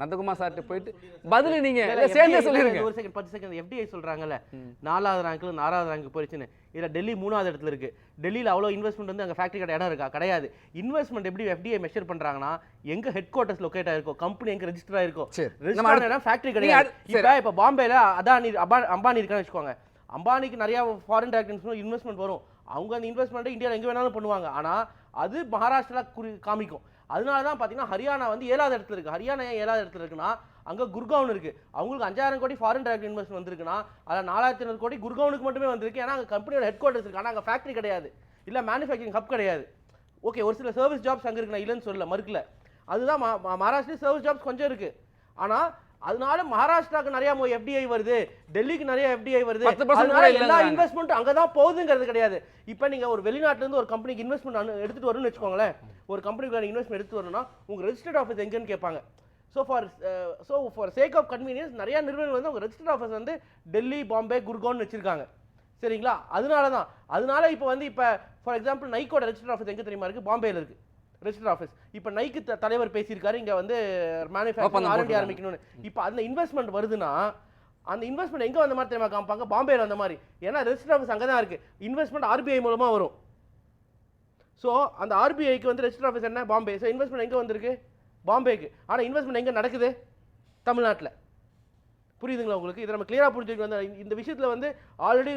நந்தகுமார் சார்கிட்ட போயிட்டு பதில் நீங்க சேர்ந்தே சொல்லிருங்க. ஒரு செகண்ட் பத்து செகண்ட் எஃப்டிஐ சொல்றாங்கல்ல நாலாவது ரேங்க்ல நாலாவது ரேங்க் போயிடுச்சுன்னு. இதுல டெல்லி மூணாவது இடத்துல இருக்கு. டெல்லியில அவ்வளவு இன்வெஸ்ட்மெண்ட் வந்து அங்க ஃபேக்டரி கடை இடம் இருக்கா? கிடையாது. இன்வெஸ்ட்மெண்ட் எப்படி எஃப்டிஐ மெஷர் பண்றாங்கன்னா எங்க ஹெட் குவார்ட்டர்ஸ் லொகேட் ஆயிருக்கோ? கம்பெனி எங்க ரெஜிஸ்டர் ஆயிருக்கோ? ரெஜிஸ்டர் ஃபேக்டரி கிடையாது. இப்போ இப்போ பாம்பேல அதானி அம்பானி இருக்கான்னு வச்சுக்கோங்க. அம்பானிக்கு நிறைய ஃபாரின் டைரக்ட் இன்வெஸ்ட்மெண்ட் வரும். அவங்க அந்த இன்வெஸ்ட்மெண்ட் இந்தியாவில் எங்க வேணாலும் பண்ணுவாங்க. ஆனா அது மகாராஷ்டிரா குறி காமிக்கும். அதனால தான் பார்த்தீங்கன்னா ஹரியானா வந்து ஏழாவது இடத்துல இருக்கு. ஹரியானா ஏன் ஏழாவது இடத்துல இருக்குன்னா அங்க குர்காவன் இருக்கு. அவங்களுக்கு அஞ்சாயிரம் கோடி ஃபாரின் டைரக்ட் இன்வெஸ்ட் வந்திருக்குன்னா அதில் நாலாயிரத்தி ஐநூறு கோடி குர்காவனுக்கு மட்டுமே வந்திருக்கு. ஏன்னா அங்கே கம்பெனியோட ஹெட் குவார்ட்டர்ஸ் இருக்கு. ஆனால் அங்கே ஃபேக்டரி கிடையாது. இல்லை மேனுஃபேக்சரிங் ஹப் கிடையாது. ஓகே ஒரு சில சர்வீஸ் ஜாப்ஸ் அங்கே இருக்கு. நான் இல்லைன்னு சொல்லல மறுக்கல. அதுதான் மகாராஷ்டிரா சர்வீஸ் ஜாப்ஸ் கொஞ்சம் இருக்கு. ஆனா அதனால மகாராஷ்டிராக்கு நிறைய எஃப்டிஐ வருது. டெல்லிக்கு நிறைய எஃப்டிஐ வருது. 10% அதனால கூட எல்லா இல்லைங்கிறாங்க. இன்வெஸ்ட்மெண்ட் அங்க தான் போகுதுங்கிறது கிடையாது. இப்போ நீங்க ஒரு வெளிநாட்டுல இருந்து ஒரு கம்பெனிக்கு இன்வெஸ்ட்மெண்ட் எடுத்துட்டு வரணும்னு வச்சுக்கோங்களேன். ஒரு கம்பெனிக்கு இன்வெஸ்ட்மெண்ட் எடுத்து வரணும்னா உங்க ரெஜிஸ்டர்ட் ஆஃபீஸ் எங்கன்னு கேட்பாங்க. So for so for sake of convenience நிறைய நிறுவனங்கள் வந்து உங்க ரெஜிஸ்டர்ட் ஆஃபீஸ் வந்து டெல்லி பாம்பே குர்கான் வச்சிருக்காங்க. சரிங்களா? அதனால தான் அதனால இப்போ வந்து இப்போ ஃபார் எக்ஸாம்பிள் நைக்கோட ரெஜிஸ்டர் ஆஃபீஸ் எங்க தெரியுமா இருக்கு? பாம்பேல இருக்கு. ரெஜிஸ்டர் ஆஃபீஸ் இப்போ நைக்கு தலைவர் பேசியிருக்காரு இங்க வந்து மேனுஃபேக்சரிங் போட்டிருக்காங்க. ஆரம்பிக்கணும்னு. இப்போ அந்த இன்வெஸ்ட்மெண்ட் வருதுன்னா அந்த இன்வெஸ்ட்மெண்ட் எங்க வந்த மாதிரி தெரியுமா காமிப்பாங்க? பாம்பேல வந்த மாதிரி. ஏன்னா ரெஜிஸ்டர் ஆஃபீஸ் அங்கே தான் இருக்கு இன்வெஸ்ட்மெண்ட் ஆர்பிஐ மூலமா வரும். ஸோ அந்த ஆர்பிஐக்கு வந்து ரெஜிஸ்டர் ஆஃபீஸ் என்ன? பாம்பே ஸோ இன்வெஸ்ட்மெண்ட் எங்க வந்திருக்கு? பாம்பேக்கு ஆனா இன்வெஸ்ட்மெண்ட் எங்க நடக்குது? தமிழ்நாட்டுல. புரியுதுங்களா உங்களுக்கு? இதை நம்ம கிளியரா புரிஞ்சுக்க வந்து இந்த விஷயத்துல வந்து ஆல்ரெடி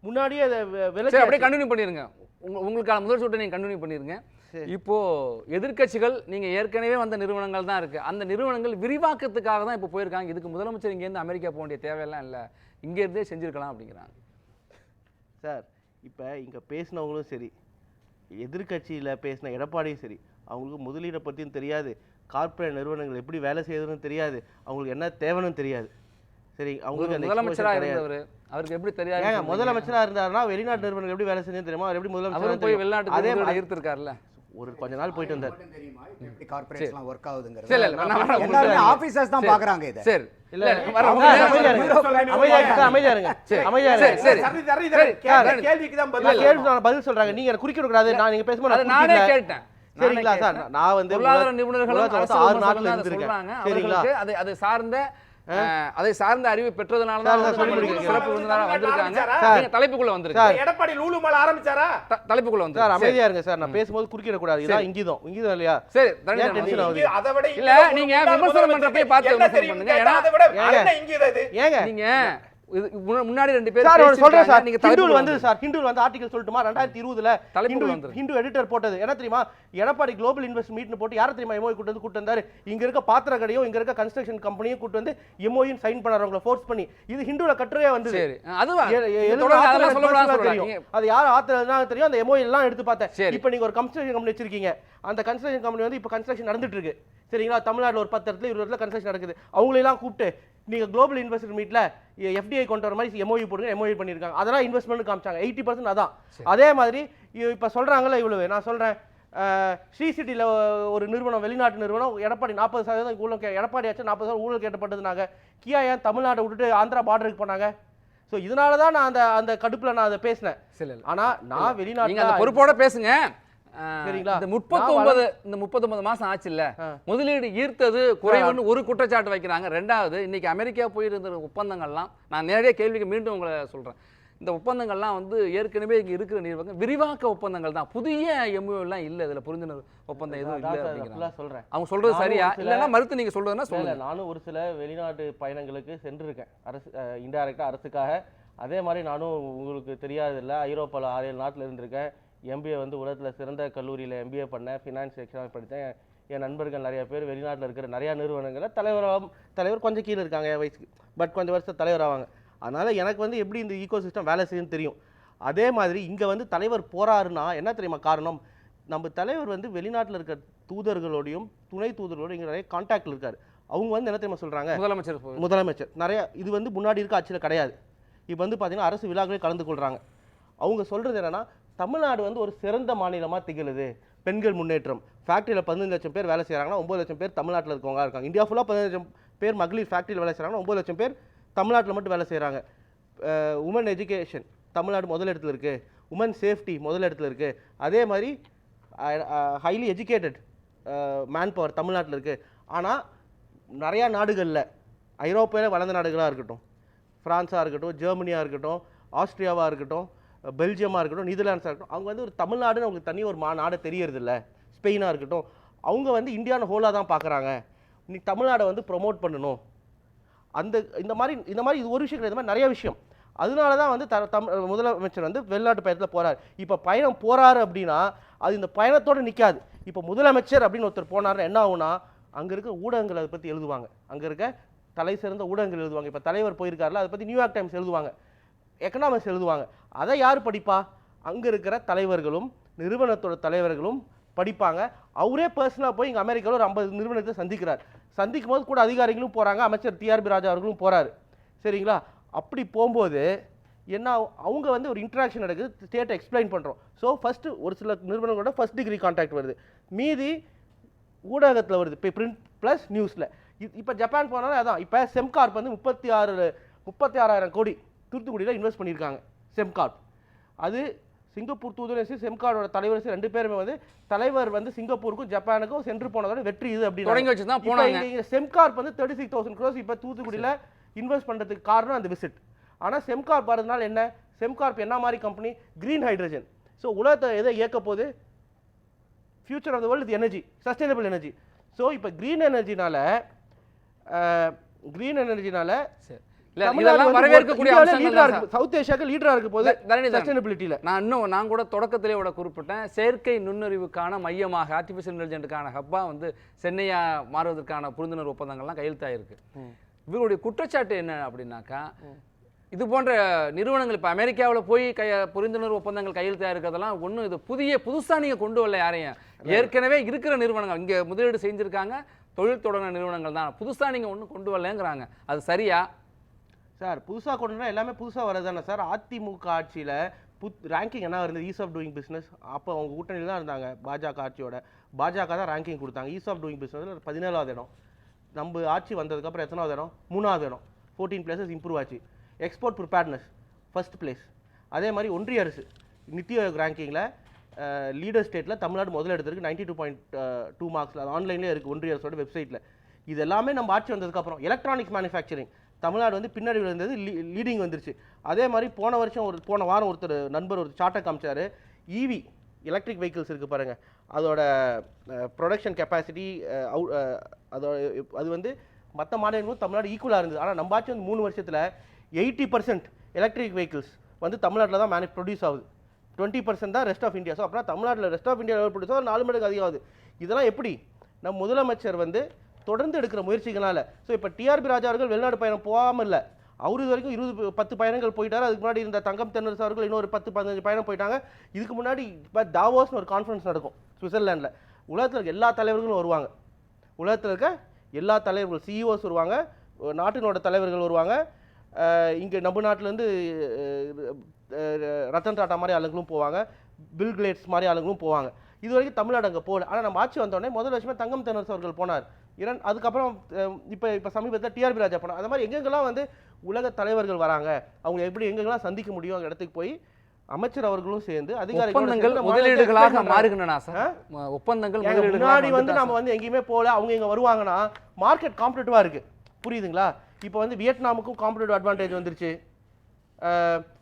முன்னாடியே அதை வெ- சரி அப்படியே கண்டினியூ பண்ணிருங்க. உங்க உங்களுக்கான முதல் சுட்டை நீங்க கண்டினியூ பண்ணிருங்க. சரி. இப்போ எதிர்க்கட்சிகள் நீங்க ஏற்கனவே வந்த நிறுவனங்கள் தான் இருக்கு. அந்த நிறுவனங்கள் விரிவாக்கத்துக்காக தான் இப்போ போயிருக்காங்க. இதுக்கு முதலமைச்சர் இங்க இருந்து அமெரிக்கா போக வேண்டிய தேவையெல்லாம் இல்ல. இங்க இருந்தே செஞ்சிருக்கலாம் அப்படிங்கிறாங்க. சார் இப்போ இங்க பேசினவங்களும் சரி. எதிர்க்கட்சியில பேசின எடப்பாடியும் சரி அவங்களுக்கு முதலீடை பற்றியும் தெரியாது. கார்ப்பரேட் நிறுவனங்கள் எப்படி வேலை செய்யுதுன்னு தெரியாது. அவங்களுக்கு என்ன தேவைன்னு தெரியாது. சரி அவங்களுக்கு அந்த முதலமைச்சரா exposure கிடையாது. இருந்தவர். அவருக்கு எப்படி தெரியாது முதலமைச்சரா இருந்தாருன்னா வெளிநாட்டு நிறுவனங்கள் எப்படி வேலை செஞ்சு தெரியுமா? அவர் எப்படி முதலமைச்சர் போய் வெளிநாட்டுக்கு அதே மாதிரி ஈர்த்திருக்காருல்ல. ஒரு கொஞ்ச நாள் போயிட்டு வந்தார். மட்டும் தெரியுமா? எப்படி கார்ப்பரேட்ஸ்லாம் ஒர்க் ஆகுதுங்கிறது? சரி இல்ல நான் வரேன். எல்லாருமே ஆபீசர்ஸ் தான் பாக்குறாங்க இதை. சரி. இல்ல வரேன். அவங்க அமைதியா இருங்க. அமைதியா இருங்க சார், அமைதியா இருங்க. அமைதியா சரி இருங்க. சரி. சரி, சரி, சரி, கேள்வி- சரி. கேள்விக்கு தான் இல்ல, பதில் கேள்வி நான் பதில் சொல்றாங்க. நீங்க கூடாது. நான் நீங்க பேசும்போது நான். கேட்டேன். சரிங்களா சார். நான் வந்து பொருளாதார மொத்தம் ஆறு அதை இருந்திருக்கேன். சரிங்களா? அது அது சார்ந்த அதை சார்ந்த அறிவு பெற்றதுனால தான். சிறப்பு விருந்தினரா வந்திருக்காங்க. நீங்க தலைப்புக்குள்ள வந்திருக்காங்க எடப்பாடி லூலு மால ஆரம்பிச்சாரா? த- தலைப்புக்குள்ள சார் வந்து அமைதியா இருங்க சார். நான் பேசும்போது குறுக்கிட கூடாது இதான் இங்கீதம். இங்கீதம் இல்லையா? சரி tension ஆகுது? இங்க அதை விட இல்ல, நீங்க விமர்சனம் பார்த்து பண்ணுங்க. ஏன்னா- அதை விட இது. ஏங்க. நீங்க முன்ன- முன்னாடி ரெண்டு பேர் சார் சொல்றேன் சார். நீங்க தலைப்புக்குள்ள வந்து வந்து சார் ஹிந்துவில் வந்து ஆர்டிகல் சொல்லட்டுமா? ரெண்டாயிரத்தி இருபதுல ஹிந்து. ஹிந்து எடிட்டர் போட்டது. என்ன தெரியுமா? எடப்பாடி குளோபல் இன்வெஸ்ட் மீட்னு போட்டு யாரை தெரியுமா எம்ஓஐ கூட்டு வந்து கூட்டு வந்தாரு? இங்க இருக்க பாத்திர கடையும் இங்க இருக்க கன்ஸ்ட்ரக்ஷன் கம்பெனியும் கூட்டு வந்து எம்ஓயின் சைன் பண்ணாரவங்களை ஃபோர்ஸ் பண்ணி. இது ஹிந்துல கட்டுரையா சொல்றாங்க. தெரியும். அது யார் ஆத்திரம் தெரியும். அந்த எம்ஓ எல்லாம் எடுத்து பார்த்தேன். இப்போ நீங்க ஒரு கன்ஸ்ட்ரக்ஷன் கம்பெனி வச்சிருக்கீங்க. அந்த கன்ஸ்ட்ரக்ஷன் கம்பெனி வந்து இப்போ கன்ஸ்ட்ரக்ஷன் நடந்துட்டு இருக்கு. சரிங்களா? தமிழ்நாட்டுல ஒரு பத்து இடத்துல இருபது இடத்துல கன்ஸ்ட்ரக்ஷன் நடக்குது. அவங்களெல்லாம் கூப்பிட்டு நீங்க குளோபல் இன்வெஸ்டர் மீட்ல எஃப்டிஐ கொண்டு வர மாதிரி எம்ஓஇ போடுங்க எம்ஓஇ பண்ணிருக்காங்க. அதெல்லாம் இன்வெஸ்ட்மெண்ட் காமிச்சாங்க. எயிட்டி பர்சன்ட் அதான். அதே மாதிரி இப்ப சொல்றாங்கல்ல இவ்வளவு நான் சொல்றேன் அஹ், ஸ்ரீ சிட்டியில் ஒரு நிறுவனம் வெளிநாட்டு நிறுவனம் எடப்பாடி நாற்பது சதவீதம் ஊழல் கே எடப்பாடி ஆச்சு நாற்பது சதவீதம் ஊழல் கேட்டப்பட்டதுனாங்க. கியா ஏன் தமிழ்நாட்டை விட்டுட்டு ஆந்திரா பார்டருக்கு போனாங்க? ஸோ இதனால தான் நான் அந்த அந்த கடுப்புல நான் அதை பேசினேன். சரி இல்ல. ஆனா நான் வெளிநாட்டுல பொறுப்போட பேசுங்க. சரிங்களா? இந்த முப்பத்தொன்பது இந்த முப்பத்தொன்பது மாசம் ஆச்சு இல்ல. முதலீடு ஈர்த்தது குறைவுன்னு ஒரு குற்றச்சாட்டு வைக்கிறாங்க. ரெண்டாவது இன்னைக்கு அமெரிக்கா போயிருந்த ஒப்பந்தங்கள்லாம் நான் நேரடியாக கேள்விக்கு மீண்டும் உங்களை சொல்றேன். இந்த ஒப்பந்தங்கள்லாம் வந்து ஏற்கனவே இங்க இருக்கிற நிறுவனம் விரிவாக்க ஒப்பந்தங்கள் தான். புதிய எம்யூ எல்லாம் இல்ல இதுல புரிந்துணர்வு ஒப்பந்தம் எதுவும் இல்ல சொல்றேன். அவங்க சொல்றது சரியா? இல்லைன்னா மறுத்து நீங்க சொல்றதுன்னா இல்ல, நானும் ஒரு சில வெளிநாட்டு பயணங்களுக்கு சென்றிருக்கேன். அரசு இன்டைரக்டாக அரசுக்காக. அதே மாதிரி நானும் உங்களுக்கு தெரியாதில்ல ஐரோப்பாவில் ஆறு ஏழு நாட்டில் இருந்திருக்கேன். எம்பிஏ வந்து உலகத்தில் சிறந்த கல்லூரியில் எம்பிஏ பண்ணேன் ஃபினான்ஸ் எக்ஸாம் படித்தேன் என் நண்பர்கள் நிறைய பேர் வெளிநாட்டில் இருக்கிற நிறையா நிறுவனங்களில் தலைவராக தலைவர் கொஞ்சம் கீழே இருக்காங்க என் வயசுக்கு. பட் கொஞ்சம் வருஷம் தலைவர் ஆவாங்க. அதனால் எனக்கு வந்து எப்படி இந்த ஈகோ சிஸ்டம் வேலை செய்யும்னு தெரியும். அதே மாதிரி இங்கே வந்து தலைவர் போறாருன்னா என்ன தெரியுமா காரணம்? நம்ம தலைவர் வந்து வெளிநாட்டில் இருக்க தூதர்களோடையும் துணை தூதர்களோடையும் இங்கே நிறைய கான்டாக்டில் இருக்காரு. அவங்க வந்து என்ன தெரியுமா சொல்கிறாங்க முதலமைச்சர் முதலமைச்சர். நிறைய இது வந்து முன்னாடி இருக்க ஆட்சியில் கிடையாது. இப்போ வந்து பார்த்தீங்கன்னா அரசு விழாக்களே கலந்து கொள்கிறாங்க அவங்க சொல்கிறது என்னன்னா தமிழ்நாடு வந்து ஒரு சிறந்த மாநிலமாக திகழுது. பெண்கள் முன்னேற்றம். ஃபேக்ட்ரியில் பதினஞ்சு லட்சம் பேர் வேலை செய்கிறாங்கன்னா ஒம்பது லட்சம் பேர் தமிழ்நாட்டில் இருக்கவங்க இருக்காங்க. இந்தியா ஃபுல்லாக பதினஞ்சு லட்சம் பேர் மகளிர் ஃபேக்ட்ரியில் வேலை செய்கிறாங்கன்னா ஒம்பது லட்சம் பேர் தமிழ்நாட்டில் மட்டும் வேலை செய்கிறாங்க உமன் எஜுகேஷன் தமிழ்நாடு முதல் இடத்துல இருக்குது உமன் சேஃப்டி முதல் இடத்துல இருக்குது அதே மாதிரி ஹைலி எஜுகேட்டட் மேன் பவர் தமிழ்நாட்டில் இருக்குது ஆனால் நிறையா நாடுகளில் ஐரோப்பாவில் வளர்ந்த நாடுகளாக இருக்கட்டும். ஃப்ரான்ஸாக இருக்கட்டும் ஜெர்மனியாக இருக்கட்டும் ஆஸ்திரியாவாக இருக்கட்டும் பெல்ஜியமாக இருக்கட்டும் நெதர்லாண்ட்ஸாக இருக்கட்டும் அவங்க வந்து ஒரு தமிழ்நாடுன்னு அவங்களுக்கு தனி ஒரு மா நாடு தெரியறதில்ல. ஸ்பெயினாக இருக்கட்டும். அவங்க வந்து இந்தியான்னு ஹோலாக தான் பார்க்குறாங்க நீ தமிழ்நாடை வந்து ப்ரொமோட் பண்ணணும். அந்த இந்த மாதிரி இந்த மாதிரி இது ஒரு விஷயம் கிடையாது. இந்த மாதிரி நிறைய விஷயம். அதனால தான் வந்து த தம் முதலமைச்சர் வந்து வெளிநாட்டு பயணத்தில் போகிறார் இப்போ பயணம் போகிறாரு அப்படின்னா அது இந்த பயணத்தோடு நிற்காது இப்போ முதலமைச்சர் அப்படின்னு ஒருத்தர் போனாருன்னா என்ன ஆகும்னா அங்கே இருக்க ஊடகங்கள் அதை பற்றி எழுதுவாங்க. அங்கே இருக்க தலை சிறந்த ஊடகங்கள் எழுதுவாங்க. இப்போ தலைவர் போயிருக்காருல அதை பற்றி நியூயார்க் டைம்ஸ் எழுதுவாங்க. எக்கனாமிக்ஸ் எழுதுவாங்க. அதை யார் படிப்பா? அங்கே இருக்கிற தலைவர்களும் நிறுவனத்தோட தலைவர்களும் படிப்பாங்க. அவரே பர்சனலாக போய் இங்கே அமெரிக்காவில் ஒரு ஐம்பது நிறுவனத்தை சந்திக்கிறார். சந்திக்கும் போது கூட அதிகாரிகளும் போகிறாங்க அமைச்சர் டிஆர்பி ராஜா அவர்களும் போகிறாரு சரிங்களா? அப்படி போகும்போது என்ன அவங்க வந்து ஒரு இன்ட்ராக்ஷன் நடக்குது. ஸ்டேட்டை எக்ஸ்பிளைன் பண்ணுறோம் ஸோ ஃபஸ்ட்டு ஒரு சில நிறுவனங்களோட ஃபர்ஸ்ட் டிகிரி கான்டாக்ட் வருது. மீதி ஊடகத்தில் வருது. இப்போ பிரிண்ட் ப்ளஸ் நியூஸில் இப்போ ஜப்பான் போனாலும் அதான். இப்போ செம்கார்ப் வந்து முப்பத்தி ஆறு முப்பத்தி ஆறாயிரம் கோடி தூத்துக்குடியில் இன்வெஸ்ட் பண்ணியிருக்காங்க செம்கார்ப் அது சிங்கப்பூர் தூதுவரை சரி செம்கார்டோட தலைவர் ரெண்டு பேருமே வந்து தலைவர் வந்து சிங்கப்பூருக்கும் ஜப்பானுக்கும் சென்று போனதோட வெற்றி இது அப்படின்னு தொடங்கி வச்சு தான் போனாங்க. செம்கார்ப் வந்து தேர்ட்டி சிக்ஸ் தௌசண்ட் க்ரோஸ் இப்போ தூத்துக்குடியில் இன்வெஸ்ட் பண்ணுறதுக்கு காரணம் அந்த விசிட் ஆனால் செம்கார்ப் வரதுனால என்ன? செம்கார்ப் என்ன மாதிரி கம்பெனி க்ரீன் ஹைட்ரஜன் ஸோ உலகத்தை எதை இயக்க போகுது? Future of the world energy sustainable energy so இப்போ க்ரீன் எனர்ஜினால க்ரீன் எனர்ஜினால சரி இல்ல இதெல்லாம் வரவேற்கக்கூடிய அம்சங்கள் தான் சார். சவுத் ஏஷியாவுக்கு லீடரா இருக்க போது தரணி தான். சஸ்டைனபிலிட்டியில் நான் இன்னும் நான் கூட தொடக்கத்திலே விட குறிப்பிட்டேன். செயற்கை நுண்ணறிவுக்கான மையமாக ஆர்டிஃபிஷியல் இன்டெலிஜென்ட்டுக்கான ஹப்பா வந்து சென்னையா மாறுவதற்கான புரிந்துணர்வு ஒப்பந்தங்கள்லாம் கையெழுத்தாயிருக்கு. இவருடைய குற்றச்சாட்டு என்ன அப்படின்னாக்கா இது போன்ற நிறுவனங்கள் இப்போ அமெரிக்காவில் போய் கைய புரிந்துணர்வு ஒப்பந்தங்கள் கையெழுத்தாக இருக்கிறதெல்லாம் ஒன்றும் இது புதிய புதுசாக நீங்கள் கொண்டு வரல யாரையும். ஏற்கனவே இருக்கிற நிறுவனங்கள் இங்கே முதலீடு செஞ்சுருக்காங்க தொழில் தொடங்கின நிறுவனங்கள் தான். புதுசாக நீங்கள் ஒன்றும் கொண்டு வரலங்கிறாங்க. அது சரியா? சார் புதுசாக கொண்டு எல்லாமே புதுசாக வரதானே சார்? அதிமுக ஆட்சியில் புத் ரேங்கிங் என்ன இருந்தது ஈஸ் ஆஃப் டூயிங் பிஸ்னஸ் அப்போ அவங்க கூட்டணியில் தான் இருந்தாங்க பாஜக ஆட்சியோட. பாஜக தான் ரேங்கிங் கொடுத்தாங்க. ஈஸ் ஆஃப் டூயிங் பிஸ்னஸில் பதினேழாவது இடம். நம்ம ஆட்சி வந்ததுக்கப்புறம் எத்தனாவது இடம்? மூணாவது இடம். ஃபோர்டீன் பிளேசஸ் இம்ப்ரூவ் ஆச்சு. எக்ஸ்போர்ட் ப்ரிப்பேர்ட்னஸ் ஃபஸ்ட் பிளேஸ் அதே மாதிரி ஒன்றிய அரசு நித்தி ஆயோக் ரேங்கிங்கில் லீடர் ஸ்டேட்டில் தமிழ்நாடு முதல்ல எடுத்திருக்கு நைன்டி டூ பாயிண்ட் டூ மார்க்ஸில் அது ஆன்லைன்லேயே இருக்குது ஒன்றிய அரசோட வெப்சைட்டில் இது எல்லாமே நம்ம ஆட்சி வந்ததுக்கப்புறம் எலக்ட்ரானிக்ஸ் மேனுஃபேக்சரிங் தமிழ்நாடு வந்து பின்னாடி இருந்தது லீடிங் வந்துருச்சு. அதே மாதிரி போன வருஷம் ஒரு போன வாரம் ஒருத்தர் நண்பர் ஒரு சார்ட்டை காமிச்சாரு. ஈவி எலக்ட்ரிக் வெஹிக்கிள்ஸ் இருக்குது பாருங்கள் அதோட ப்ரொடக்ஷன் கெப்பாசிட்டி அதோட அது வந்து மற்ற மாநிலங்களும் தமிழ்நாடு ஈக்குவலாக இருந்தது. ஆனால் நம்ம வந்து மூணு வருஷத்தில் எயிட்டி பர்சன்ட் எலக்ட்ரிக் வெஹிக்கிள்ஸ் வந்து தமிழ்நாட்டில் தான் மேனு ப்ரொடியூஸ் ஆகுது. டுவெண்ட்டி பர்சன்ட் தான் ரெஸ்ட் ஆஃப் இந்தியா ஸோ அப்புறம் தமிழ்நாட்டில் ரெஸ்ட் ஆஃப் இந்தியா ப்ரொடியூஸ் ஆகுது. நாலு மடங்கு அதிகம் ஆகுது இதெல்லாம் எப்படி? நம் முதலமைச்சர் வந்து தொடர்ந்து எடுக்கிற முயற்சிகளால். ஸோ இப்போ டிஆர்பி ராஜா அவர்கள் வெளிநாடு பயணம் போகாமல் இல்லை அவரு இது வரைக்கும் இருபது பத்து பயணங்கள் போயிட்டார். அதுக்கு முன்னாடி இருந்த தங்கம் தென்னரசு அவர்கள் இன்னொரு பத்து பதினஞ்சு பயணம் போயிட்டாங்க. இதுக்கு முன்னாடி இப்போ தாவோஸ்னு ஒரு கான்ஃபரன்ஸ் நடக்கும் சுவிட்சர்லாண்டில் உலகத்தில் இருக்க எல்லா தலைவர்களும் வருவாங்க. உலகத்தில் இருக்க எல்லா தலைவர்கள் சிஇஓஸ் வருவாங்க நாட்டினோட தலைவர்கள் வருவாங்க. இங்கே நம்ம நாட்டிலேருந்து ரத்தன் டாட்டா மாதிரி ஆளுங்களும் போவாங்க. பில் கிளேட்ஸ் மாதிரி ஆளுங்களும் போவாங்க. இது வரைக்கும் தமிழ்நாடு அங்கே போகல. ஆனால் நம்ம ஆட்சி வந்தோடனே முதல் வருஷமே தங்கம் தென்னரசு அவர்கள் போனார். இரண் அதுக்கப்புறம் இப்போ இப்போ சமீபத்தில் டிஆர்பி ராஜா போனார் அந்த மாதிரி எங்கெங்கெல்லாம் வந்து உலக தலைவர்கள் வராங்க அவங்க எப்படி எங்கெங்கெல்லாம் சந்திக்க முடியும் அந்த இடத்துக்கு போய் அமைச்சர் அவர்களும் சேர்ந்து மாநிலத்தை முதலீடுகளாக. மாறுகின்றன ஒப்பந்தங்கள் முன்னாடி வந்து நம்ம வந்து எங்கேயுமே போகல அவங்க இங்க வருவாங்கன்னா மார்க்கெட் காம்படிட்டிவா இருக்கு. புரியுதுங்களா? இப்போ வந்து வியட்நாமுக்கும் காம்படிட்டிவ் அட்வான்டேஜ் வந்துருச்சு.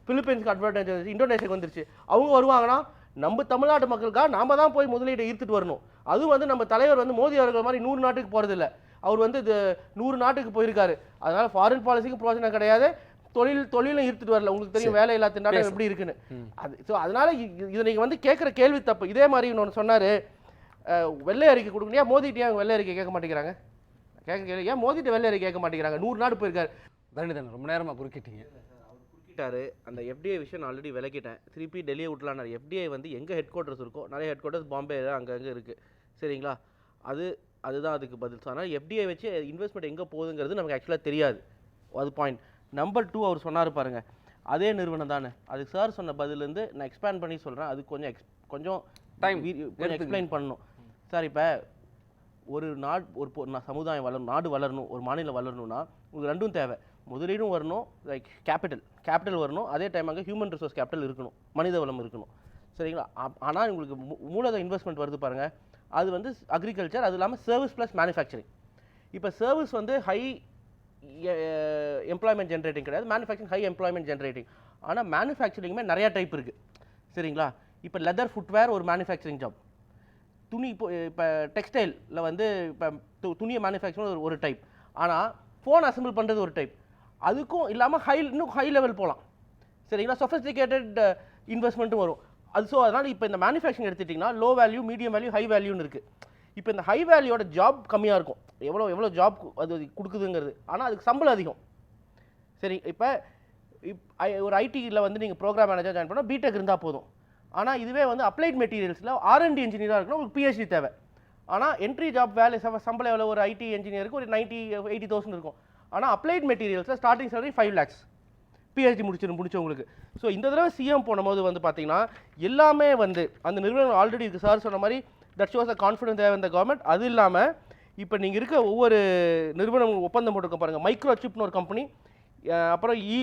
பிலிப்பைன்ஸ்க்கு அட்வான்டேஜ் வந்துருச்சு இந்தோனேஷியாக்கு வந்துருச்சு. அவங்க வருவாங்கன்னா நம்ம தமிழ்நாட்டு மக்களுக்காக நாம தான் போய் முதலீடு ஈர்த்துட்டு வரணும். அதுவும் வந்து நம்ம தலைவர் வந்து மோடி அவர்கள் மாதிரி நூறு நாட்டுக்கு போறதில்ல. அவர் வந்து இது நூறு நாட்டுக்கு போயிருக்காரு. அதனால ஃபாரின் பாலிசிக்கும் பிரோஜனம் கிடையாது. தொழில் தொழிலும் ஈர்த்துட்டு வரல. உங்களுக்கு தெரியும் வேலை இல்லா திண்டாட்டம் பேசு. எப்படி இருக்குன்னு. அது ஸோ அதனால இதை நீங்க வந்து கேட்குற கேள்வி தப்பு. இதே மாதிரி இன்னொன்று சொன்னாரு. வெள்ளை அறிக்கை கொடுக்கணும் ஏன் மோதிட்டு ஏன் வெள்ளை அறிக்கை கேட்க மாட்டேங்கிறாங்க? கேட்க கேள்வி ஏன் மோதிட்டு வெள்ளை அறிக்கை கேட்க மாட்டேங்கிறாங்க? நூறு நாடு போயிருக்காரு. தரணிதன் ரொம்ப நேரமா குறுக்கிட்டீங்க. குறுக்கிட்டாரு. அந்த எஃப்டிஐ விஷயம் நான் ஆல்ரெடி விளக்கிட்டேன். திருப்பி டெல்லியை விட்டலான்னு எஃப்டிஐ வந்து எங்கே ஹெட் குவார்ட்டர்ஸ் இருக்கோ நிறைய ஹெட் குவார்ட்டர்ஸ் பாம்பே அங்கங்கே இருக்குது சரிங்களா? அது அதுதான் அதுக்கு பதில். ஸோ அதனால் எஃப்டிஐ வச்சு இன்வெஸ்ட்மெண்ட் எங்கே போகுதுங்கிறது நமக்கு ஆக்சுவலாக தெரியாது. அது பாயிண்ட் நம்பர் டூ அவர் சொன்னார் பாருங்க. அதே நிறுவனம் தானே. அதுக்கு சார் சொன்ன பதிலேருந்து நான் எக்ஸ்பேண்ட் பண்ணி சொல்கிறேன் அது கொஞ்சம் ex- கொஞ்சம் வீ- கொஞ்சம். எக்ஸ்பிளைன் பண்ணணும். சார் இப்போ ஒரு நாடு ஒரு சமுதாயம் வளரணும் நாடு வளரணும் ஒரு மாநிலம் வளரணும்னா உங்களுக்கு ரெண்டும் தேவை. முதலீடும் வரணும் லைக் கேபிட்டல் கேபிட்டல் வரணும். அதே டைம் அங்கே ஹியூமன் ரிசோர்ஸ் கேபிட்டல் இருக்கணும். மனித வளம் இருக்கணும். சரிங்களா? ஆனால் உங்களுக்கு மூ- மூலதன இன்வெஸ்ட்மெண்ட் வருது பாருங்க. அது வந்து அக்ரிகல்ச்சர் அது இல்லாமல் சர்வீஸ் ப்ளஸ் மேனுஃபேக்சரிங் இப்போ சர்வீஸ் வந்து ஹை எம்ப்ளாய்மெண்ட் ஜென்ரேட்டிங் கிடையாது. மேனுஃபேக்சரிங் ஹை எம்ப்ளாய்மெண்ட் ஜென்ரேட்டிங் ஆனால் மேனுஃபேக்சரிங்குமே நிறையா டைப் இருக்குது சரிங்களா? இப்போ லெதர் ஃபுட்வேர் ஒரு மேனுஃபேக்சரிங் ஜாப் துணி இப்போ இப்போ டெக்ஸ்டைலில் வந்து இப்போ து- துணியை மேனுஃபேக்சரிங் ஒரு ஒரு டைப் ஆனால் ஃபோன் அசெம்பிள் பண்ணுறது ஒரு டைப் அதுக்கும் இல்லாமல் ஹை இன்னும் ஹை லெவல் போகலாம் சரிங்களா? சொஃபஸ்டிகேட்டட் இன்வெஸ்ட்மெண்ட்டும் uh, வரும். அது ஸோ அதனால் இப்போ இந்த மேனுஃபேக்சரிங் எடுத்துட்டிங்கன்னா low value medium value high வேல்யூன்னு இருக்குது இப்போ இந்த ஹை வேல்யூட ஜாப் கம்மியாக இருக்கும். எவ்வளோ எவ்வளோ ஜாப் அது கொடுக்குதுங்கிறது. ஆனால் அதுக்கு சம்பளம் அதிகம். சரி இப்போ இப் ஐ- ஒரு ஐடியில் வந்து நீங்கள் ப்ரோக்ராம் மேனேஜர் ஜாயின் பண்ணால் பிடெக் இருந்தால் போதும். ஆனால் இதுவே வந்து அப்ளைட் மெட்டீரியல்ஸில் ஆர்என்டி இன்ஜினியராக இருக்கணும் உங்களுக்கு பிஹெச்டி தேவை. ஆனால் என்ட்ரி ஜாப் வேலை சம்பளம் எவ்வளோ ஒரு ஐடி இன்ஜினியருக்கு ஒரு நைன்ட்டி எயிட்டி தௌசண்ட் இருக்கும். ஆனால் applied மெட்டீரியல்ஸில் starting salary five lakhs PhD முடிச்சு முடிச்சவங்களுக்கு. ஸோ இந்த தடவை சிஎம் போனபோது வந்து பார்த்தீங்கன்னா எல்லாமே வந்து அந்த நிறுவனம் ஆல்ரெடி இருக்குது சார் சொன்ன மாதிரி தட் ஷோஸ் அ கான்ஃபிடன்ஸ் தேவை இந்த கவர்மெண்ட் அது இல்லாமல் இப்போ நீங்கள் இருக்க ஒவ்வொரு நிறுவனம் ஒப்பந்தம் போட்டிருக்க பாருங்கள் மைக்ரோ சிப்னு ஒரு கம்பெனி அப்புறம் e, ஈ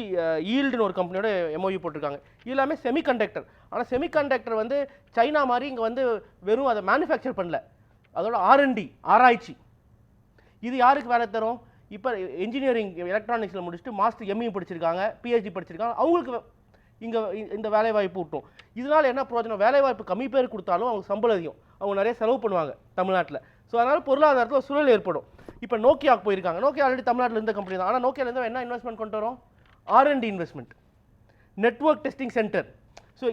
ஈல்டுன்னு ஒரு கம்பெனியோட எம்ஓயு போட்டிருக்காங்க. இது எல்லாமே செமிகண்டக்டர் ஆனால் செமிகண்டக்டர் வந்து சைனா மாதிரி இங்கே வந்து வெறும் அதை மேனுஃபேக்சர் பண்ணல. அதோட ஆர்என்டி ஆராய்ச்சி. இது யாருக்கு வேலை தரும்? இப்போ இன்ஜினியரிங் எலக்ட்ரானிக்ஸில் முடிச்சுட்டு மாஸ்டர் எம்இ படிச்சிருக்காங்க பிஹெச்டி படிச்சிருக்காங்க. அவங்களுக்கு இங்கே இந்த வேலைவாய்ப்பு விட்டோம் இதனால் என்ன பிரயோஜனம்? வேலைவாய்ப்பு கம்மி பேர் கொடுத்தாலும் அவங்க சம்பளம் அதிகம். அவங்க நிறைய செலவு பண்ணுவாங்க தமிழ்நாட்டில். ஸோ அதனால் பொருளாதாரத்தில் ஒரு சூழல் ஏற்படும். இப்போ நோக்கியாவுக்கு போயிருக்காங்க. நோக்கியா ஆல்ரெடி தமிழ்நாட்டில் இருந்த கம்பெனி தான். ஆனால் நோக்கியாலேருந்து என்ன இன்வெஸ்ட்மெண்ட் கொண்டு வரும்? R and D investment network testing centre so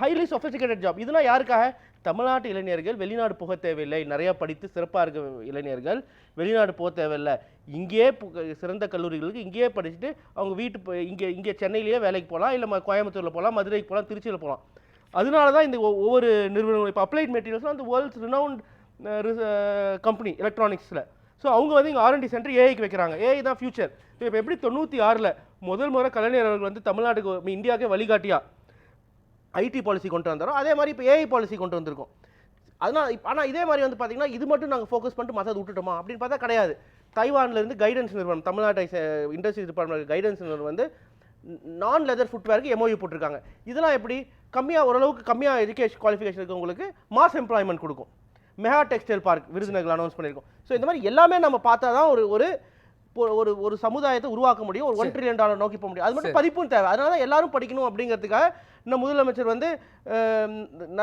highly sophisticated job இதெல்லாம் யாருக்காக? தமிழ்நாட்டு இளைஞர்கள் வெளிநாடு போக தேவையில்லை. நிறையா படித்து சிறப்பாக இருக்க இளைஞர்கள் வெளிநாடு போக தேவையில்லை. இங்கேயே சிறந்த கல்லூரிகளுக்கு இங்கேயே படிச்சுட்டு அவங்க வீட்டு போ- இங்கே இங்கே சென்னையிலேயே வேலைக்கு போகலாம் இல்லை கோயம்புத்தூரில் போகலாம் மதுரைக்கு போகலாம் திருச்சியில் போகலாம். அதனால தான் இந்த ஒவ்வொரு நிறுவனங்களும் இப்போ அப்ளைட் மெட்டீரியல்ஸ்லாம் அந்த வேர்ல்ட்ஸ் ரினவுண்ட் கம்பெனி எலக்ட்ரானிக்ஸில் ஸோ அவங்க வந்து இங்கே ஆர்என்டி சென்டர் ஏஐக்கு வைக்கிறாங்க. ஏஐ தான் ஃபியூச்சர் இப்போ எப்படி தொண்ணூற்றி ஆறில் முதல் முறை கலைஞர் அவர்கள் வந்து தமிழ்நாட்டுக்கு இந்தியாவுக்கே வழிகாட்டியா? ஐடி பாலிசி கொண்டு வந்தாரோ அதே மாதிரி இப்போ ஏஐ பாலிசி கொண்டு வந்திருக்கோம். அதனால் இப்போ ஆனால் இதே மாதிரி வந்து பார்த்தீங்கன்னா இது மட்டும் நாங்கள் ஃபோக்கஸ் பண்ணிட்டு மற்றது விட்டுட்டோமா? அப்படின்னு பார்த்தா கிடையாது. தைவான்லேருந்து கைடன்ஸ் நிறுவனம் தமிழ்நாட்டை இண்டஸ்ட்ரி டிபார்ட்மெண்ட் கைடன்ஸ் நிறுவனம் வந்து நான் லெதர் ஃபுட்வேருக்கு எம்ஓயு போட்டிருக்காங்க. இதெல்லாம் எப்படி? கம்மியாக ஓரளவுக்கு கம்மியாக எஜுகேஷன் குவாலிஃபிகேஷன் இருக்கவங்களுக்கு மாஸ் எம்ப்ளாய்மெண்ட் கொடுக்கும். Mega textile park Virudhunagar announce பண்ணியிருக்கோம். ஸோ இந்த மாதிரி எல்லாமே நம்ம பார்த்தா தான் ஒரு ஒரு ஒரு- ஒரு சமுதாயத்தை உருவாக்க முடியும் ஒரு ஒன் ட்ரில்லியன் டாலர் நோக்கி போக முடியும். அது மட்டும் படிப்பும் தேவை. அதனால தான் எல்லாரும் படிக்கணும் அப்படிங்கிறதுக்காக இன்னும் முதலமைச்சர் வந்து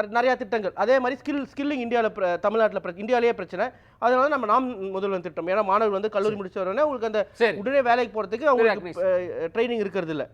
நிறைய திட்டங்கள். அதே மாதிரி ஸ்கில் ஸ்கில்லிங் இந்தியாவில் தமிழ்நாட்டில் இந்தியாவிலேயே பிரச்சனை. அதனால நம்ம நாம் முதல்வன் திட்டம். ஏன்னா மாணவர்கள் வந்து கல்லூரி முடிச்ச உடனே உங்களுக்கு அந்த உடனே வேலைக்கு போகிறதுக்கு அவங்களுக்கு ட்ரைனிங் இருக்கிறது இல்லை